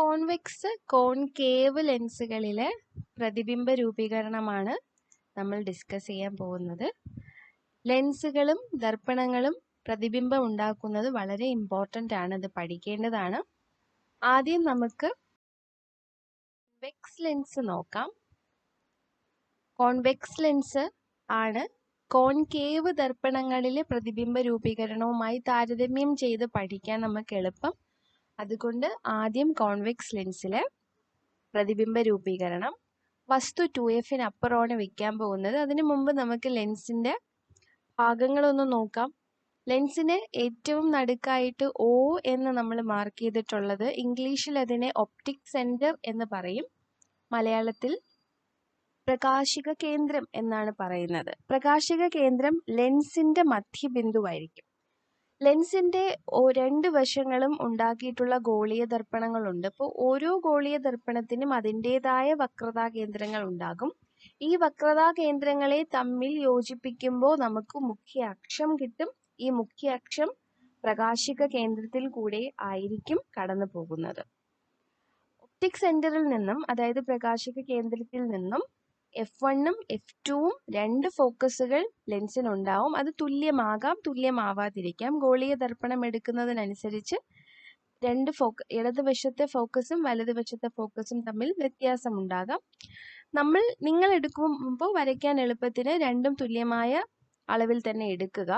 Convex concave ലെൻസുകളിലെ പ്രതിബിംബ രൂപീകരണമാണ് നമ്മൾ discuss ചെയ്യാൻ പോകുന്നത്. ലെൻസുകളും ദർപ്പണങ്ങളും പ്രതിബിംബം ഉണ്ടാക്കുന്നത് വളരെ ഇമ്പോർട്ടന്റ് ആണ്. ഇത് പഠിക്കേണ്ടതാണ്. ആദ്യം നമുക്ക് വെക്സ് ലെൻസ് നോക്കാം. കോൺവെക്സ് ലെൻസ് ആണ് കോൺകേവ് ദർപ്പണങ്ങളിലെ പ്രതിബിംബ രൂപീകരണവുമായി താരതമ്യം ചെയ്ത് പഠിക്കാൻ നമുക്ക് എളുപ്പം. അതുകൊണ്ട് ആദ്യം കോൺവെക്സ് ലെൻസിലെ പ്രതിബിംബ രൂപീകരണം. വസ്തു ടു എഫിന് അപ്പുറമാണ് വെക്കാൻ പോകുന്നത്. അതിനു മുമ്പ് നമുക്ക് ലെൻസിന്റെ ഭാഗങ്ങളൊന്ന് നോക്കാം. ലെൻസിന് ഏറ്റവും നടുക്കായിട്ട് ഓ എന്ന് നമ്മൾ മാർക്ക് ചെയ്തിട്ടുള്ളത് ഇംഗ്ലീഷിൽ അതിനെ ഒപ്റ്റിക് സെന്റർ എന്ന് പറയും. മലയാളത്തിൽ പ്രകാശിക കേന്ദ്രം എന്നാണ് പറയുന്നത്. പ്രകാശിക കേന്ദ്രം ലെൻസിന്റെ മധ്യബിന്ദുവായിരിക്കും. ലെൻസിന്റെ രണ്ട് വശങ്ങളും ഉണ്ടാക്കിയിട്ടുള്ള ഗോളീയ ദർപ്പണങ്ങളുണ്ട്. അപ്പോൾ ഓരോ ഗോളീയ ദർപ്പണത്തിനും അതിന്റെതായ വക്രതാ കേന്ദ്രങ്ങൾ ഉണ്ടാകും. ഈ വക്രതാ കേന്ദ്രങ്ങളെ തമ്മിൽ യോജിപ്പിക്കുമ്പോൾ നമുക്ക് മുഖ്യ അക്ഷം കിട്ടും. ഈ മുഖ്യ അക്ഷം പ്രകാശിക കേന്ദ്രത്തിൽ കൂടെ ആയിരിക്കും കടന്നു പോകുന്നത്. ഒപ്റ്റിക് സെന്ററിൽ നിന്നും അതായത് പ്രകാശിക കേന്ദ്രത്തിൽ നിന്നും എഫ് വണ്ണും എഫ് ടുവും രണ്ട് ഫോക്കസുകൾ ലെൻസിനുണ്ടാവും അത് തുല്യമാകാം തുല്യമാവാതിരിക്കാം. ഗോളീയ ദർപ്പണം എടുക്കുന്നതിനനുസരിച്ച് രണ്ട് ഫോക്ക ഇടതുവശത്തെ ഫോക്കസും വലതുവശത്തെ ഫോക്കസും തമ്മിൽ വ്യത്യാസമുണ്ടാകാം. നമ്മൾ നിങ്ങൾ എടുക്കുമ്പോൾ വരയ്ക്കാൻ എളുപ്പത്തിന് രണ്ടും തുല്യമായ അളവിൽ തന്നെ എടുക്കുക.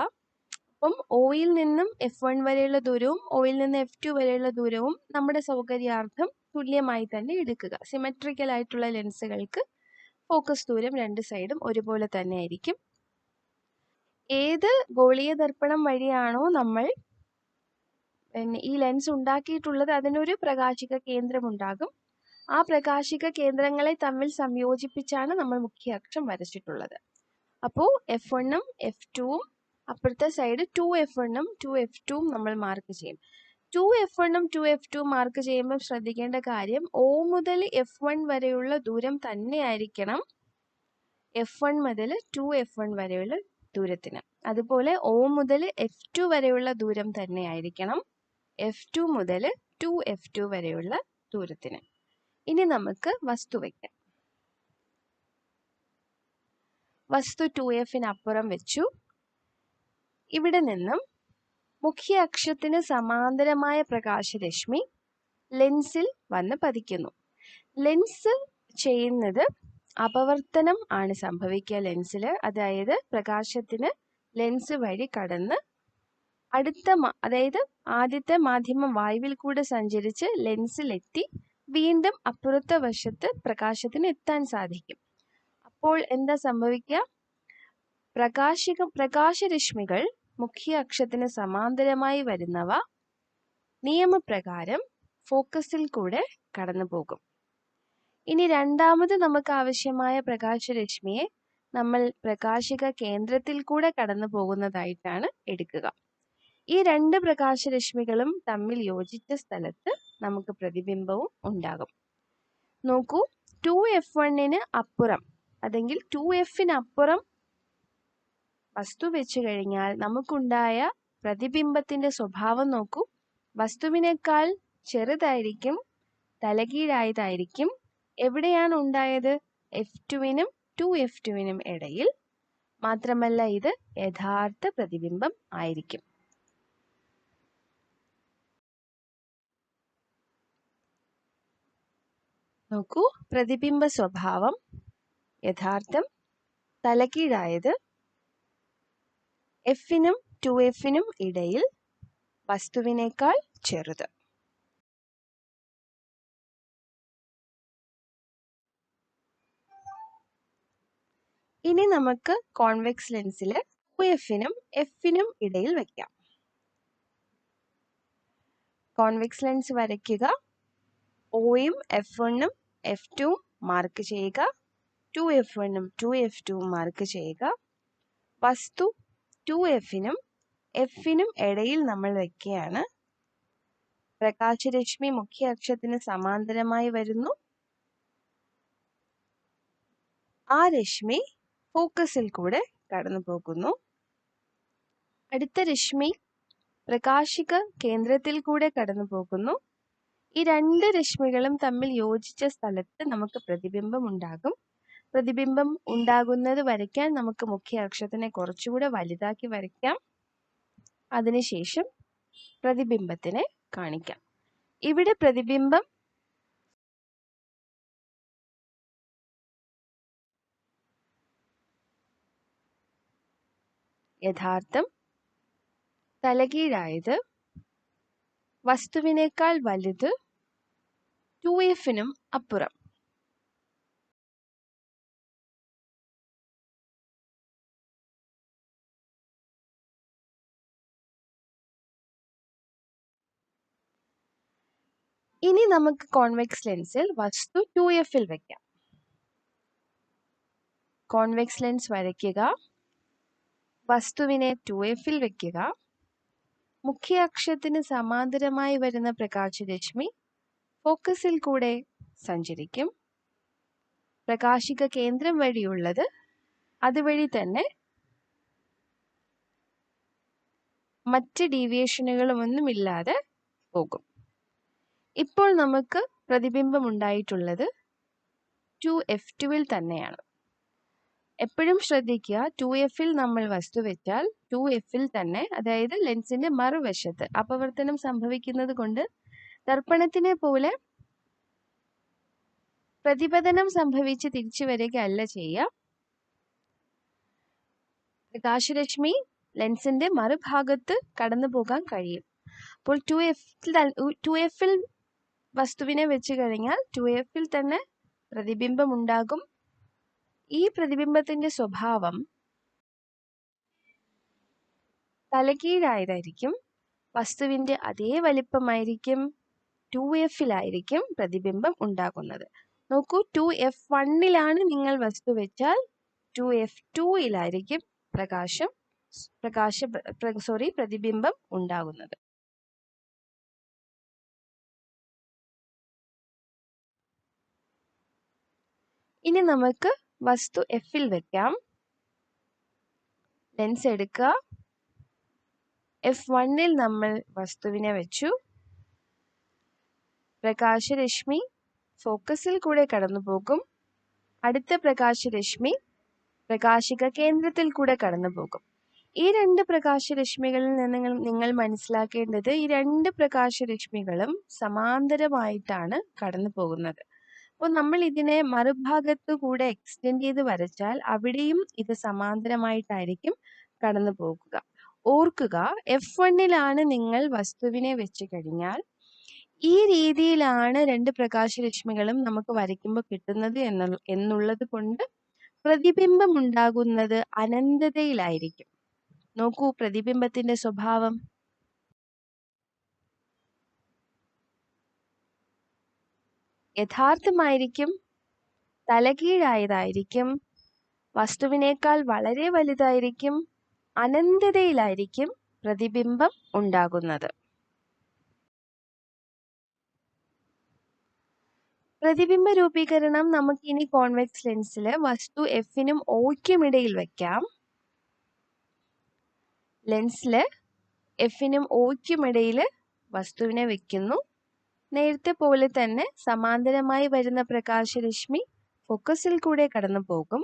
അപ്പം ഒയിൽ നിന്നും എഫ് വൺ വരെയുള്ള ദൂരവും ഒയിൽ നിന്ന് എഫ് ടു വരെയുള്ള ദൂരവും നമ്മുടെ സൗകര്യാർത്ഥം തുല്യമായി തന്നെ എടുക്കുക. സിമെട്രിക്കൽ ആയിട്ടുള്ള ലെൻസുകൾക്ക് ഫോക്കസ് ദൂരം രണ്ട് സൈഡും ഒരുപോലെ തന്നെ ആയിരിക്കും. ഏത് ഗോളീയ ദർപ്പണം വഴിയാണോ നമ്മൾ ഈ ലെൻസ് ഉണ്ടാക്കിയിട്ടുള്ളത് അതിനൊരു പ്രകാശിക കേന്ദ്രം ഉണ്ടാകും. ആ പ്രകാശിക കേന്ദ്രങ്ങളെ തമ്മിൽ സംയോജിപ്പിച്ചാണ് നമ്മൾ മുഖ്യ അക്ഷം വരച്ചിട്ടുള്ളത് അപ്പോൾ എഫ് വണ്ണും എഫ് ടുവും അപ്പുറത്തെ സൈഡ് ടു എഫ് വണ്ണും ടു എഫ് ടുവും നമ്മൾ മാർക്ക് ചെയ്യും. ടു എഫ് വണ്ണും ടു എഫ് ടു മാർക്ക് ചെയ്യുമ്പോൾ ശ്രദ്ധിക്കേണ്ട കാര്യം ഒ മുതൽ എഫ് വൺ വരെയുള്ള ദൂരം തന്നെയായിരിക്കണം എഫ് വൺ മുതൽ ടു എഫ് വൺ വരെയുള്ള ദൂരത്തിന്. അതുപോലെ ഒ മുതൽ എഫ് ടു വരെയുള്ള ദൂരം തന്നെയായിരിക്കണം എഫ് ടു മുതൽ ടു എഫ് ടു വരെയുള്ള ദൂരത്തിന്. ഇനി നമുക്ക് വസ്തു വയ്ക്കാം വസ്തു ടു എഫിനപ്പുറം വെച്ചു. ഇവിടെ നിന്നും മുഖ്യ അക്ഷത്തിന് സമാന്തരമായ പ്രകാശരശ്മി ലെൻസിൽ വന്ന് പതിക്കുന്നു. ലെൻസ് ചെയ്യുന്നത് അപവർത്തനം ആണ് സംഭവിക്കുക ലെൻസിൽ അതായത് പ്രകാശത്തിന് ലെൻസ് വഴി കടന്ന് അടുത്ത അതായത് ആദ്യത്തെ മാധ്യമം വായുവിൽ കൂടെ സഞ്ചരിച്ച് ലെൻസിലെത്തി വീണ്ടും അപ്പുറത്തെ വശത്ത് പ്രകാശത്തിന് എത്താൻ സാധിക്കും. അപ്പോൾ എന്താ സംഭവിക്കുക? പ്രകാശിക പ്രകാശരശ്മികൾ മുഖ്യ അക്ഷത്തിന് സമാന്തരമായി വരുന്നവ നിയമപ്രകാരം ഫോക്കസിൽ കൂടെ കടന്നു പോകും. ഇനി രണ്ടാമത് നമുക്ക് ആവശ്യമായ പ്രകാശരശ്മിയെ നമ്മൾ പ്രകാശിക കേന്ദ്രത്തിൽ കൂടെ കടന്നു പോകുന്നതായിട്ടാണ് എടുക്കുക. ഈ രണ്ട് പ്രകാശരശ്മികളും തമ്മിൽ യോജിച്ച സ്ഥലത്ത് നമുക്ക് പ്രതിബിംബവും ഉണ്ടാകും. നോക്കൂ ടു എഫ് വണ്ണിന് അപ്പുറം അല്ലെങ്കിൽ ടു എഫിന് അപ്പുറം വസ്തു വെച്ചു കഴിഞ്ഞാൽ നമുക്കുണ്ടായ പ്രതിബിംബത്തിന്റെ സ്വഭാവം നോക്കൂ. വസ്തുവിനേക്കാൾ ചെറുതായിരിക്കും തലകീഴായതായിരിക്കും. എവിടെയാണ് ഉണ്ടായത്? എഫ് ടുവിനും ടു എഫ് ടുവിനും ഇടയിൽ. മാത്രമല്ല ഇത് യഥാർത്ഥ പ്രതിബിംബം ആയിരിക്കും. നോക്കൂ പ്രതിബിംബ സ്വഭാവം യഥാർത്ഥം തലകീഴായത് എഫിനും ടു എഫിനും ഇടയിൽ വസ്തുവിനേക്കാൾ ചെറുത്. ഇനി നമുക്ക് കോൺവെക്സ് ലെൻസിൽ ടു എഫിനും എഫിനും ഇടയിൽ വയ്ക്കാം കോൺവെക്സ് ലെൻസ് വരയ്ക്കുക. ഒയും എഫ് വണ്ണും എഫ് ടുവും മാർക്ക് ചെയ്യുക. ടു എഫ് വണ്ണും ടു എഫ് ടുവും മാർക്ക് ചെയ്യുക. വസ്തു ടു എഫിനും എഫിനും ഇടയിൽ നമ്മൾ വെക്കുകയാണ്. പ്രകാശരശ്മി മുഖ്യ അക്ഷത്തിന് സമാന്തരമായി വരുന്നു. ആ രശ്മി ഫോക്കസിൽ കൂടെ കടന്നു പോകുന്നു. അടുത്ത രശ്മി പ്രകാശിക കേന്ദ്രത്തിൽ കൂടെ കടന്നു പോകുന്നു. ഈ രണ്ട് രശ്മികളും തമ്മിൽ യോജിച്ച സ്ഥലത്ത് നമുക്ക് പ്രതിബിംബം ഉണ്ടാകും. പ്രതിബിംബം ഉണ്ടാകുന്നത് വരയ്ക്കാൻ നമുക്ക് മുഖ്യ അക്ഷത്തിനെ കുറച്ചുകൂടെ വലുതാക്കി വരയ്ക്കാം. അതിനുശേഷം പ്രതിബിംബത്തിനെ കാണിക്കാം. ഇവിടെ പ്രതിബിംബം യഥാർത്ഥം തലകീഴായത് വസ്തുവിനേക്കാൾ വലുത് ടു എഫിനും അപ്പുറം. ഇനി നമുക്ക് കോൺവെക്സ് ലെൻസിൽ വസ്തു ടു എഫിൽ വെക്കാം. കോൺവെക്സ് ലെൻസ് വരയ്ക്കുക. വസ്തുവിനെ ടു എഫിൽ വെക്കുക. മുഖ്യ അക്ഷത്തിന് സമാന്തരമായി വരുന്ന പ്രകാശരശ്മി ഫോക്കസിൽ കൂടെ സഞ്ചരിക്കും. പ്രകാശിക കേന്ദ്രം വഴിയുള്ളത് അതുവഴി തന്നെ മറ്റ് ഡീവിയേഷനുകളുമൊന്നുമില്ലാതെ പോകും. ഇപ്പോൾ നമുക്ക് പ്രതിബിംബം ഉണ്ടായിട്ടുള്ളത് ടു എഫ് ടുവിൽ തന്നെയാണ്. എപ്പോഴും ശ്രദ്ധിക്കുക ടു എഫിൽ നമ്മൾ വസ്തു വെച്ചാൽ ടു എഫിൽ തന്നെ അതായത് ലെൻസിന്റെ മറുവശത്ത് അപവർത്തനം സംഭവിക്കുന്നത് കൊണ്ട് ദർപ്പണത്തിനെ പോലെ പ്രതിപതനം സംഭവിച്ച് തിരിച്ചു വരികയല്ല ചെയ്യുക. പ്രകാശരശ്മി ലെൻസിന്റെ മറുഭാഗത്ത് കടന്നു പോകാൻ കഴിയും. അപ്പോൾ ടു എഫിൽ ടു എഫിൽ വസ്തുവിനെ വെച്ച് കഴിഞ്ഞാൽ ടു എഫിൽ തന്നെ പ്രതിബിംബം ഉണ്ടാകും ഈ പ്രതിബിംബത്തിന്റെ സ്വഭാവം തലകീഴായതായിരിക്കും. വസ്തുവിന്റെ അതേ വലിപ്പമായിരിക്കും. ടു എഫിലായിരിക്കും പ്രതിബിംബം ഉണ്ടാകുന്നത്. നോക്കൂ ടു എഫ് വണ്ണിലാണ് നിങ്ങൾ വസ്തു വെച്ചാൽ ടു എഫ് ടുയിലായിരിക്കും പ്രകാശം പ്രകാശ സോറി പ്രതിബിംബം ഉണ്ടാകുന്നത്. ഇനി നമുക്ക് വസ്തു എഫിൽ വെക്കാം. ലെൻസ് എടുക്കുക എഫ് വണ്ണിൽ നമ്മൾ വസ്തുവിനെ വെച്ചു. പ്രകാശരശ്മി ഫോക്കസിൽ കൂടെ കടന്നു പോകും. അടുത്ത പ്രകാശരശ്മി പ്രകാശിക കേന്ദ്രത്തിൽ കൂടെ കടന്നു പോകും. ഈ രണ്ട് പ്രകാശരശ്മികളിൽ നിന്ന് നിങ്ങൾ മനസ്സിലാക്കേണ്ടത് ഈ രണ്ട് പ്രകാശരശ്മികളും സമാന്തരമായിട്ടാണ് കടന്നു പോകുന്നത്. അപ്പോൾ നമ്മൾ ഇതിനെ മറുഭാഗത്ത് കൂടെ എക്സ്റ്റെൻഡ് ചെയ്ത് വരച്ചാൽ അവിടെയും ഇത് സമാന്തരമായിട്ടായിരിക്കും കടന്നു പോകുക. ഓർക്കുക എഫ് വണ്ണിലാണ് നിങ്ങൾ വസ്തുവിനെ വെച്ച് കഴിഞ്ഞാൽ ഈ രീതിയിലാണ് രണ്ട് പ്രകാശരശ്മികളും നമുക്ക് വരയ്ക്കുമ്പോൾ കിട്ടുന്നത് എന്നുള്ളത് കൊണ്ട് പ്രതിബിംബം ഉണ്ടാകുന്നത് അനന്തതയിലായിരിക്കും. നോക്കൂ പ്രതിബിംബത്തിന്റെ സ്വഭാവം. യഥാർത്ഥമായിരിക്കും തലകീഴായതായിരിക്കും വസ്തുവിനേക്കാൾ വളരെ വലുതായിരിക്കും അനന്തതയിലായിരിക്കും പ്രതിബിംബം ഉണ്ടാകുന്നത്. പ്രതിബിംബ രൂപീകരണം നമുക്ക് ഇനി കോൺവെക്സ് ലെൻസിൽ വസ്തു എഫിനും ഒയ്ക്കും ഇടയിൽ വയ്ക്കാം ലെൻസിൽ എഫിനും ഒയ്ക്കും ഇടയിൽ വസ്തുവിനെ വെക്കുന്നു. നേരത്തെ പോലെ തന്നെ സമാന്തരമായി വരുന്ന പ്രകാശരശ്മി ഫോക്കസിൽ കൂടെ കടന്നു പോകും.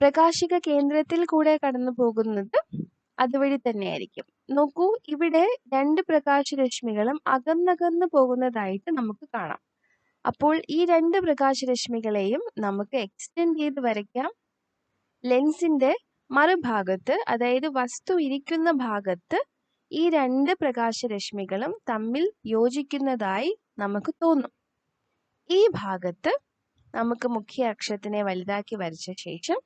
പ്രകാശിക കേന്ദ്രത്തിൽ കൂടെ കടന്നു പോകുന്നത് അതുവഴി തന്നെയായിരിക്കും. നോക്കൂ ഇവിടെ രണ്ട് പ്രകാശരശ്മികളും അകന്നകന്നു പോകുന്നതായിട്ട് നമുക്ക് കാണാം. അപ്പോൾ ഈ രണ്ട് പ്രകാശരശ്മികളെയും നമുക്ക് എക്സ്റ്റെൻഡ് ചെയ്ത് വരയ്ക്കാം. ലെൻസിന്റെ മറുഭാഗത്ത് അതായത് വസ്തു ഇരിക്കുന്ന ഭാഗത്ത് ഈ രണ്ട് പ്രകാശരശ്മികളും തമ്മിൽ യോജിക്കുന്നതായി നമുക്ക് തോന്നും. ഈ ഭാഗത്ത് നമുക്ക് മുഖ്യ അക്ഷത്തിനെ വലുതാക്കി വരച്ച ശേഷം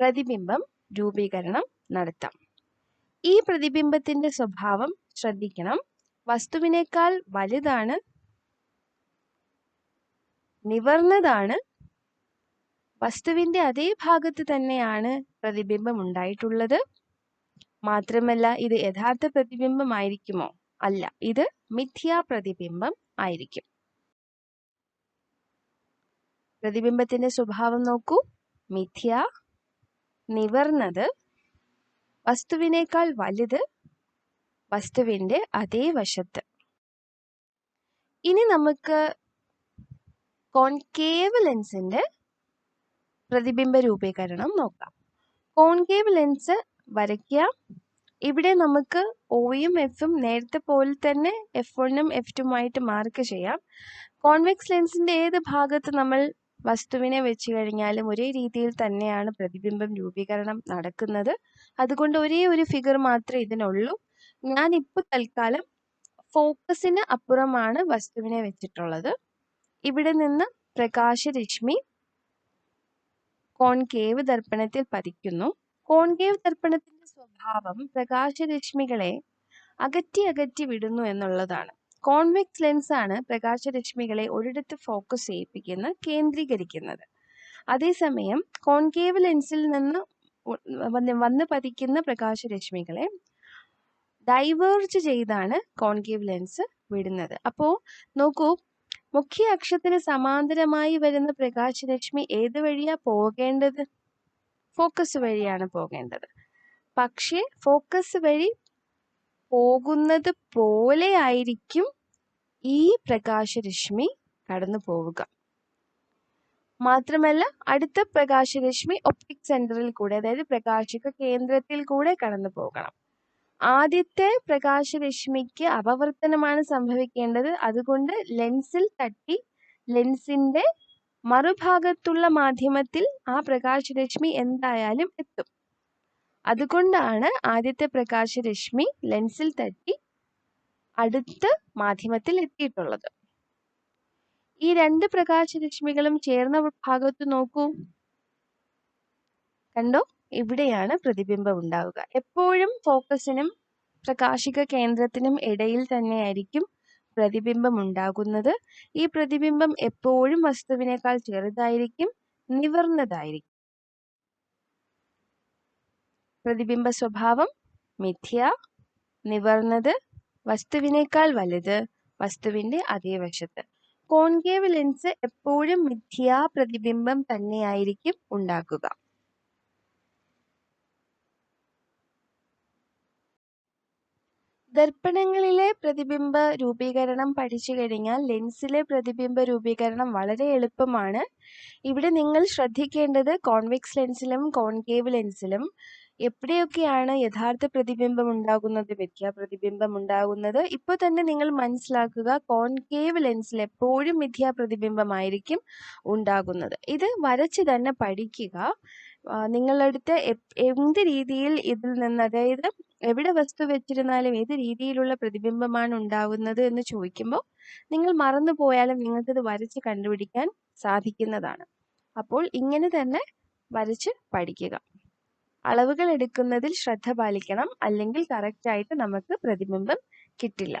പ്രതിബിംബം രൂപീകരണം നടത്താം. ഈ പ്രതിബിംബത്തിന്റെ സ്വഭാവം ശ്രദ്ധിക്കണം. വസ്തുവിനേക്കാൾ വലുതാണ് നിവർന്നതാണ് വസ്തുവിന്റെ അതേ ഭാഗത്ത് തന്നെയാണ് പ്രതിബിംബം ഉണ്ടായിട്ടുള്ളത്. മാത്രമല്ല ഇത് യഥാർത്ഥ പ്രതിബിംബമായിരിക്കുമോ? അല്ല ഇത് മിഥ്യാ പ്രതിബിംബം ആയിരിക്കും. പ്രതിബിംബത്തിന്റെ സ്വഭാവം നോക്കൂ. മിഥ്യ നിവർന്നത് വസ്തുവിനേക്കാൾ വലുത് വസ്തുവിന്റെ അതേ വശത്ത്. ഇനി നമുക്ക് കോൺകേവ് ലെൻസിന്റെ പ്രതിബിംബ രൂപീകരണം നോക്കാം. കോൺകേവ് ലെൻസ് വരയ്ക്കുക. ഇവിടെ നമുക്ക് ഒയും എഫും നേരത്തെ പോലെ തന്നെ എഫ് വണ്ണും എഫ് ടുമായിട്ട് മാർക്ക് ചെയ്യാം. കോൺവെക്സ് ലെൻസിന്റെ ഏത് ഭാഗത്ത് നമ്മൾ വസ്തുവിനെ വെച്ച് കഴിഞ്ഞാലും ഒരേ രീതിയിൽ തന്നെയാണ് പ്രതിബിംബം രൂപീകരണം നടക്കുന്നത്. അതുകൊണ്ട് ഒരേ ഒരു ഫിഗർ മാത്രമേ ഇതിനുള്ളൂ. ഞാൻ ഇപ്പോൾ തൽക്കാലം ഫോക്കസിന് അപ്പുറമാണ് വസ്തുവിനെ വെച്ചിട്ടുള്ളത്. ഇവിടെ നിന്ന് പ്രകാശരശ്മി കോൺകേവ് ദർപ്പണത്തിൽ പതിക്കുന്നു. കോൺകേവ് ദർപ്പണത്തിന്റെ സ്വഭാവം പ്രകാശരശ്മികളെ അകറ്റി അകറ്റി വിടുന്നു എന്നുള്ളതാണ്. കോൺവെക്സ് ലെൻസ് ആണ് പ്രകാശരശ്മികളെ ഒരിടത്ത് ഫോക്കസ് ചെയ്യിപ്പിക്കുന്ന കേന്ദ്രീകരിക്കുന്നത്. അതേസമയം കോൺകേവ് ലെൻസിൽ നിന്ന് വന്ന് പതിക്കുന്ന പ്രകാശരശ്മികളെ ഡൈവേർജ് ചെയ്താണ് കോൺകേവ് ലെൻസ് വിടുന്നത്. അപ്പോൾ നോക്കൂ മുഖ്യ അക്ഷത്തിന് സമാന്തരമായി വരുന്ന പ്രകാശരശ്മി ഏത് വഴിയാ പോകേണ്ടത്? ഫോക്കസ് വഴിയാണ് പോകേണ്ടത്. പക്ഷേ ഫോക്കസ് വഴി പോകുന്നത് പോലെ ആയിരിക്കും ഈ പ്രകാശരശ്മി കടന്നു പോവുക. മാത്രമല്ല അടുത്ത പ്രകാശരശ്മി ഒപ്റ്റിക് സെന്ററിൽ കൂടെ അതായത് പ്രകാശിക കേന്ദ്രത്തിൽ കൂടെ കടന്നു പോകണം. ആദ്യത്തെ പ്രകാശരശ്മിക്ക് അപവർത്തനമാണ് സംഭവിക്കേണ്ടത്. അതുകൊണ്ട് ലെൻസിൽ തട്ടി ലെൻസിന്റെ മറുഭാഗത്തുള്ള മാധ്യമത്തിൽ ആ പ്രകാശരശ്മി എന്തായാലും എത്തും. അതുകൊണ്ടാണ് ആദ്യത്തെ പ്രകാശരശ്മി ലെൻസിൽ തട്ടി അടുത്ത മാധ്യമത്തിൽ എത്തിയിട്ടുള്ളത്. ഈ രണ്ട് പ്രകാശരശ്മികളും ചേർന്ന ഭാഗത്ത് നോക്കൂ. കണ്ടോ? ഇവിടെയാണ് പ്രതിബിംബം ഉണ്ടാവുക. എപ്പോഴും ഫോക്കസിനും പ്രകാശിക കേന്ദ്രത്തിനും ഇടയിൽ തന്നെയായിരിക്കും പ്രതിബിംബം ഉണ്ടാകുന്നത് ഈ പ്രതിബിംബം എപ്പോഴും വസ്തുവിനേക്കാൾ ചെറുതായിരിക്കും നിവർന്നതായിരിക്കും. പ്രതിബിംബ സ്വഭാവം മിഥ്യ നിവർന്നത് വസ്തുവിനേക്കാൾ വലുത് വസ്തുവിന്റെ അതേ വശത്ത്. കോൺകേവ് ലെൻസ് എപ്പോഴും മിഥ്യാ പ്രതിബിംബം തന്നെയായിരിക്കും ഉണ്ടാക്കുക. ദർപ്പണങ്ങളിലെ പ്രതിബിംബ രൂപീകരണം പഠിച്ചു കഴിഞ്ഞാൽ ലെൻസിലെ പ്രതിബിംബ രൂപീകരണം വളരെ എളുപ്പമാണ്. ഇവിടെ നിങ്ങൾ ശ്രദ്ധിക്കേണ്ടത് കോൺവെക്സ് ലെൻസിലും കോൺകേവ് ലെൻസിലും എവിടെയൊക്കെയാണ് യഥാർത്ഥ പ്രതിബിംബം ഉണ്ടാകുന്നത് മിഥ്യാ പ്രതിബിംബം ഉണ്ടാകുന്നത്. ഇപ്പോൾ തന്നെ നിങ്ങൾ മനസ്സിലാക്കുക കോൺകേവ് ലെൻസിൽ എപ്പോഴും മിഥ്യാ പ്രതിബിംബമായിരിക്കും ഉണ്ടാകുന്നത്. ഇത് വരച്ച് തന്നെ പഠിക്കുക. നിങ്ങളടുത്ത് എന്ത് രീതിയിൽ ഇതിൽ നിന്ന് അതായത് എവിടെ വസ്തു വെച്ചിരുന്നാലും ഏത് രീതിയിലുള്ള പ്രതിബിംബമാണ് ഉണ്ടാവുന്നത് എന്ന് ചോദിക്കുമ്പോൾ നിങ്ങൾ മറന്നു പോയാലും നിങ്ങൾക്കത് വരച്ച് കണ്ടുപിടിക്കാൻ സാധിക്കുന്നതാണ്. അപ്പോൾ ഇങ്ങനെ തന്നെ വരച്ച് പഠിക്കുക. അളവുകൾ എടുക്കുന്നതിൽ ശ്രദ്ധ പാലിക്കണം. അല്ലെങ്കിൽ കറക്റ്റായിട്ട് നമുക്ക് പ്രതിബിംബം കിട്ടില്ല.